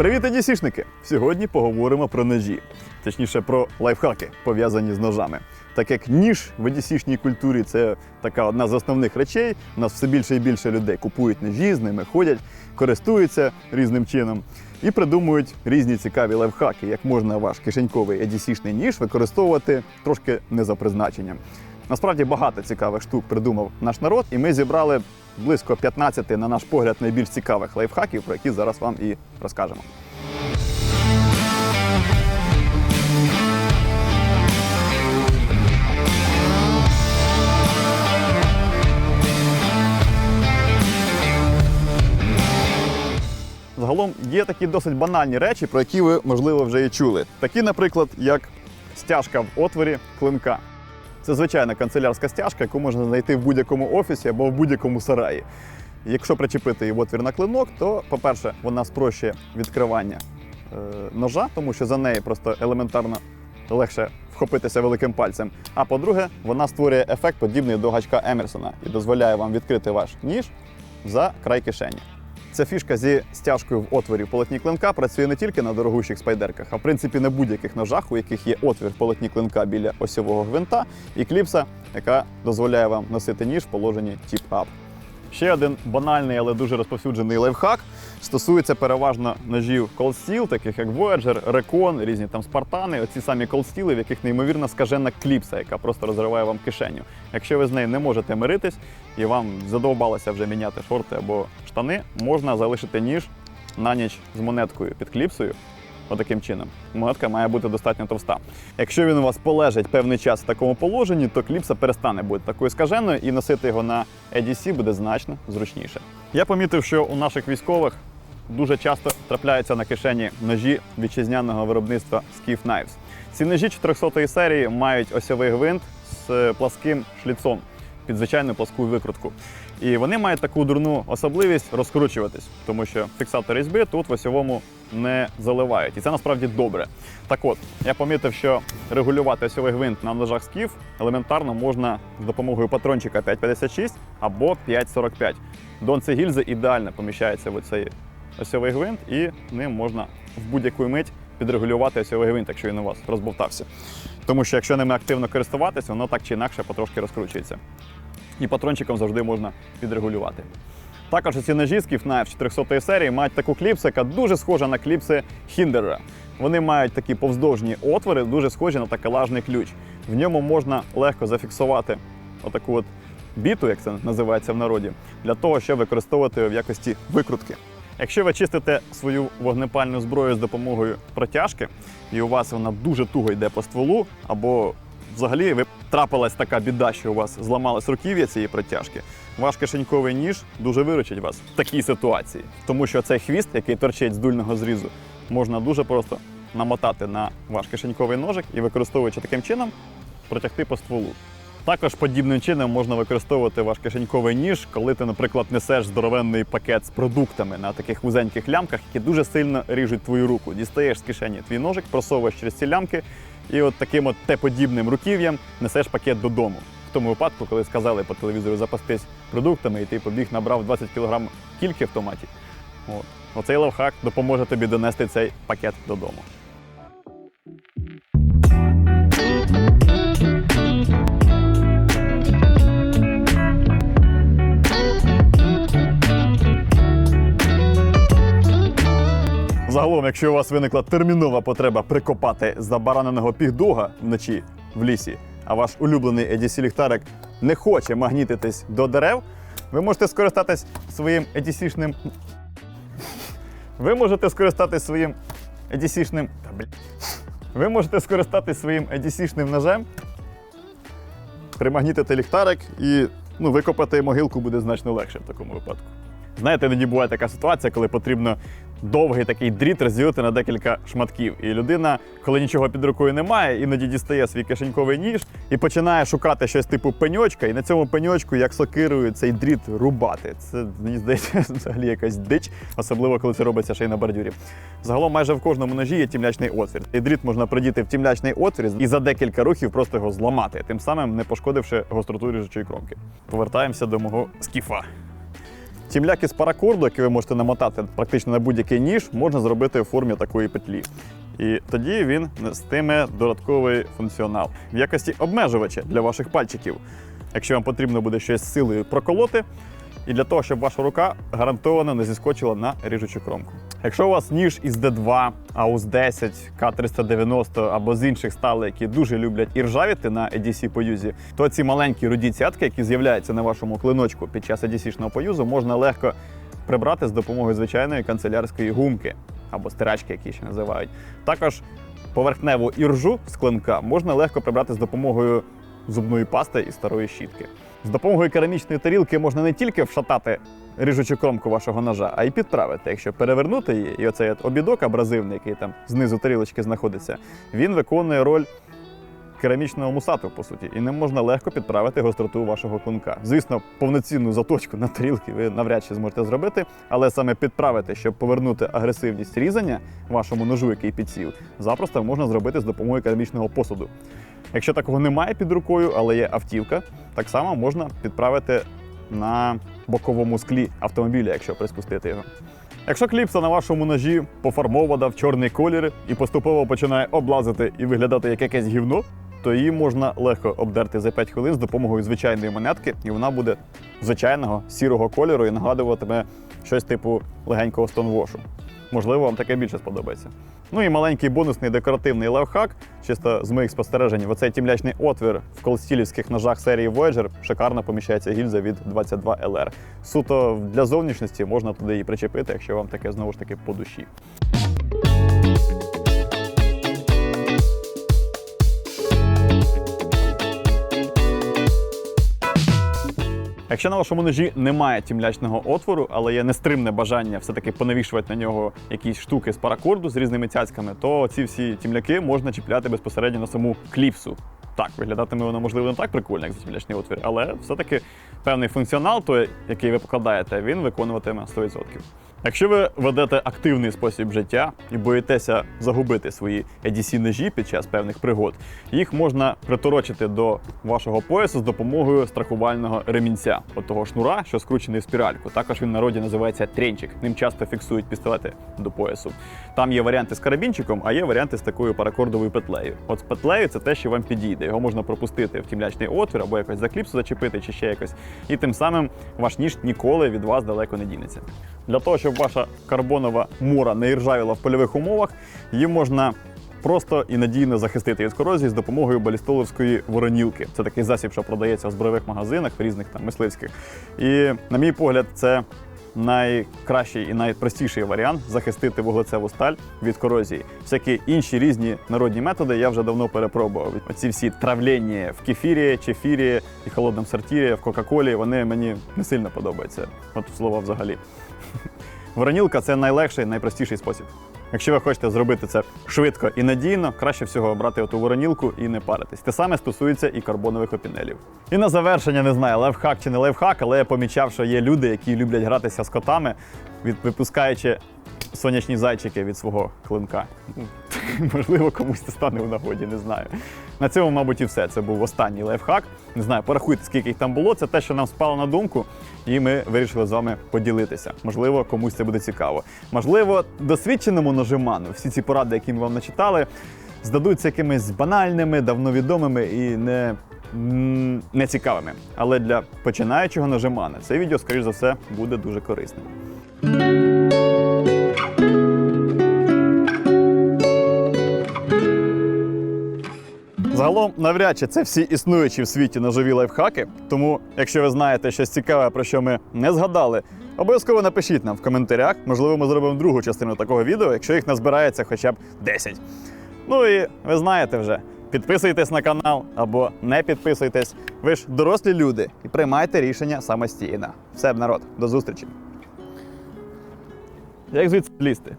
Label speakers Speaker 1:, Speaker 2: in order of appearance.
Speaker 1: Привіт, едісішники! Сьогодні поговоримо про ножі, точніше про лайфхаки, пов'язані з ножами. Так як ніж в едісішній культурі це така одна з основних речей. У нас все більше і більше людей купують ножі, з ними ходять, користуються різним чином і придумують різні цікаві лайфхаки, як можна ваш кишеньковий едісішний ніж використовувати трошки не за призначенням. Насправді багато цікавих штук придумав наш народ, і ми зібрали близько 15, на наш погляд, найбільш цікавих лайфхаків, про які зараз вам і розкажемо. Загалом є такі досить банальні речі, про які ви, можливо, вже і чули. Такі, наприклад, як стяжка в отворі клинка. Це звичайна канцелярська стяжка, яку можна знайти в будь-якому офісі або в будь-якому сараї. Якщо причепити її в отвір на клинок, то, по-перше, вона спрощує відкривання е, ножа, тому що за неї просто елементарно легше вхопитися великим пальцем. А по-друге, вона створює ефект подібний до гачка Емерсона і дозволяє вам відкрити ваш ніж за край кишені. Ця фішка зі стяжкою в отворі в полотні клинка працює не тільки на дорогущих спайдерках, а в принципі на будь-яких ножах, у яких є отвір в полотні клинка біля осьового гвинта і кліпса, яка дозволяє вам носити ніж в положенні тіп-ап. Ще один банальний, але дуже розповсюджений лайфхак стосується переважно ножів Steel, таких як Voyager, Recon, різні там спартани, оці самі Steel, в яких неймовірно скажена кліпса, яка просто розриває вам кишеню. Якщо ви з нею не можете миритись і вам задовбалося вже міняти шорти або штани, можна залишити ніж на ніч з монеткою під кліпсою. Отаким чином. Монетка має бути достатньо товста. Якщо він у вас полежить певний час в такому положенні, то кліпса перестане бути такою скаженою і носити його на EDC буде значно зручніше. Я помітив, що у наших військових дуже часто трапляються на кишені ножі вітчизняного виробництва Skiff Knives. Ці ножі 400 серії мають осьовий гвинт з пласким шліцом під звичайну пласку викрутку. І вони мають таку дурну особливість розкручуватись, тому що фіксатор різьби тут в осьовому не заливають. І це насправді добре. Так от, я помітив, що регулювати осьовий гвинт на ножах скіф елементарно можна з допомогою патрончика 5,56 або 5,45. Донце гільзи ідеально поміщається в цей осьовий гвинт, і ним можна в будь-яку мить підрегулювати осьовий гвинт, якщо він у вас розбовтався. Тому що якщо ними активно користуватися, воно так чи інакше потрошки розкручується. І патрончиком завжди можна підрегулювати. Також ці ножі з Knife 400 серії мають таку кліпсу, яка дуже схожа на кліпси Хіндера. Вони мають такі повздовжні отвори, дуже схожі на такелажний ключ. В ньому можна легко зафіксувати отаку от біту, як це називається в народі, для того, щоб використовувати в якості викрутки. Якщо ви чистите свою вогнепальну зброю з допомогою протяжки, і у вас вона дуже туго йде по стволу, або взагалі ви трапилась така біда, що у вас зламалось руків'я цієї протяжки, ваш кишеньковий ніж дуже виручить вас в такій ситуації. Тому що цей хвіст, який торчить з дульного зрізу, можна дуже просто намотати на ваш кишеньковий ножик і використовуючи таким чином, протягти по стволу. Також подібним чином можна використовувати ваш кишеньковий ніж, коли ти, наприклад, несеш здоровенний пакет з продуктами на таких вузеньких лямках, які дуже сильно ріжуть твою руку. Дістаєш з кишені твій ножик, просовуєш через ці лямки і от таким от Т-подібним руків'ям несеш пакет додому. В тому випадку, коли сказали по телевізору запастись продуктами, і ти побіг набрав 20 кг кільки в томаті. От. Оцей лавхак допоможе тобі донести цей пакет додому. Загалом, якщо у вас виникла термінова потреба прикопати забараненого пігдога вночі в лісі, а ваш улюблений EDC ліхтарик не хоче магнітитись до дерев, ви можете скористатись своїм EDC-шним... Ви можете скористатись своїм EDC-шним... Та, блін. Ви можете скористатись своїм EDC-шним ножем, примагнітити ліхтарик і ну, викопати могилку буде значно легше в такому випадку. Знаєте, іноді буває така ситуація, коли потрібно довгий такий дріт розділити на декілька шматків. І людина, коли нічого під рукою немає, іноді дістає свій кишеньковий ніж і починає шукати щось типу пеньочка, і на цьому пеньочку, як сокирою, цей дріт рубати. Це мені здається взагалі якась дич, особливо коли це робиться ще й на бордюрі. Загалом майже в кожному ножі є тімлячний отвір. І дріт можна придіти в тімлячний отвір і за декілька рухів просто його зламати, тим самим не пошкодивши гостроту ріжучої кромки. Повертаємося до мого скіфа. Тімляк із паракорду, який ви можете намотати практично на будь-який ніж, можна зробити у формі такої петлі. І тоді він нестиме додатковий функціонал в якості обмежувача для ваших пальчиків. Якщо вам потрібно буде щось з силою проколоти, і для того, щоб ваша рука гарантовано не зіскочила на ріжучу кромку. Якщо у вас ніж із D2, AUS 10, К390 або з інших сталей, які дуже люблять і ржавіти на EDC поюзі, то ці маленькі руді цятки, які з'являються на вашому клиночку під час EDC-шного поюзу, можна легко прибрати з допомогою звичайної канцелярської гумки або стирачки, які ще називають. Також поверхневу іржу з клинка можна легко прибрати з допомогою зубної пасти і старої щітки. З допомогою керамічної тарілки можна не тільки вшатати ріжучу кромку вашого ножа, а й підправити. Якщо перевернути її, і оцей обідок абразивний, який там знизу тарілочки знаходиться, він виконує роль керамічного мусату, по суті, і ним можна легко підправити гостроту вашого клинка. Звісно, повноцінну заточку на тарілки ви навряд чи зможете зробити, але саме підправити, щоб повернути агресивність різання вашому ножу, який підсів, запросто можна зробити з допомогою керамічного посуду. Якщо такого немає під рукою, але є автівка, так само можна підправити на боковому склі автомобіля, якщо приспустити його. Якщо кліпса на вашому ножі пофарбована в чорний колір і поступово починає облазити і виглядати як якесь гівно, то її можна легко обдерти за 5 хвилин з допомогою звичайної монетки, і вона буде звичайного сірого кольору і нагадуватиме щось типу легенького стонвошу. Можливо, вам таке більше сподобається. Ну і маленький бонусний декоративний лайфхак, чисто з моїх спостережень, в оцей тімлячний отвір в колстілівських ножах серії Voyager шикарно поміщається гільза від 22 LR. Суто для зовнішності можна туди і причепити, якщо вам таке знову ж таки по душі. Якщо на вашому ножі немає тімлячного отвору, але є нестримне бажання все-таки понавішувати на нього якісь штуки з паракорду з різними цяцьками, то ці всі тімляки можна чіпляти безпосередньо на саму кліпсу. Так, виглядатиме воно можливо не так прикольно, як тімлячний отвір, але все-таки певний функціонал, той, який ви покладаєте, він виконуватиме 100%. Якщо ви ведете активний спосіб життя і боїтеся загубити свої EDC ножі під час певних пригод, їх можна приторочити до вашого поясу з допомогою страхувального ремінця, от того шнура, що скручений в спіральку. Також він в народі називається тренчик. Ним часто фіксують пістолети до поясу. Там є варіанти з карабінчиком, а є варіанти з такою паракордовою петлею. От з петлею це те, що вам підійде. Його можна пропустити в тімлячний отвір або якось за кліпсу зачепити чи ще якось. І тим самим ваш ніж ніколи від вас далеко не дінеться. Для того, щоб ваша карбонова мура не іржавіла в польових умовах, її можна просто і надійно захистити від корозії з допомогою балістоловської воронілки. Це такий засіб, що продається в збройових магазинах, в різних там мисливських. І, на мій погляд, це найкращий і найпростіший варіант захистити вуглецеву сталь від корозії. Всякі інші різні народні методи я вже давно перепробував. Оці всі травлення в кефірі, чефірі і холодному сортірі, в Кока-Колі, вони мені не сильно подобаються. От слова взагалі. Воронілка це найлегший, найпростіший спосіб. Якщо ви хочете зробити це швидко і надійно, краще всього обрати оту воронілку і не паритись. Те саме стосується і карбонових опінелів. І на завершення не знаю, левхак чи не левхак, але я помічав, що є люди, які люблять гратися з котами, від випускаючи сонячні зайчики від свого клинка. Ну, Можливо, комусь це стане в нагоді, не знаю. На цьому, мабуть, і все. Це був останній лайфхак. Не знаю, порахуйте, скільки їх там було. Це те, що нам спало на думку, і ми вирішили з вами поділитися. Можливо, комусь це буде цікаво. Можливо, досвідченому ножиману всі ці поради, які ми вам начитали, здадуться якимись банальними, давно відомими і не. м, Нецікавими. Але для починаючого нажимана це відео, скоріш за все, буде дуже корисним. Загалом, навряд чи це всі існуючі в світі ножові лайфхаки. Тому, якщо ви знаєте щось цікаве, про що ми не згадали, обов'язково напишіть нам в коментарях. Можливо, ми зробимо другу частину такого відео, якщо їх назбирається хоча б 10. Ну і ви знаєте вже, підписуйтесь на канал або не підписуйтесь. Ви ж дорослі люди і приймайте рішення самостійно. Все, народ, до зустрічі. Як звідси лізти?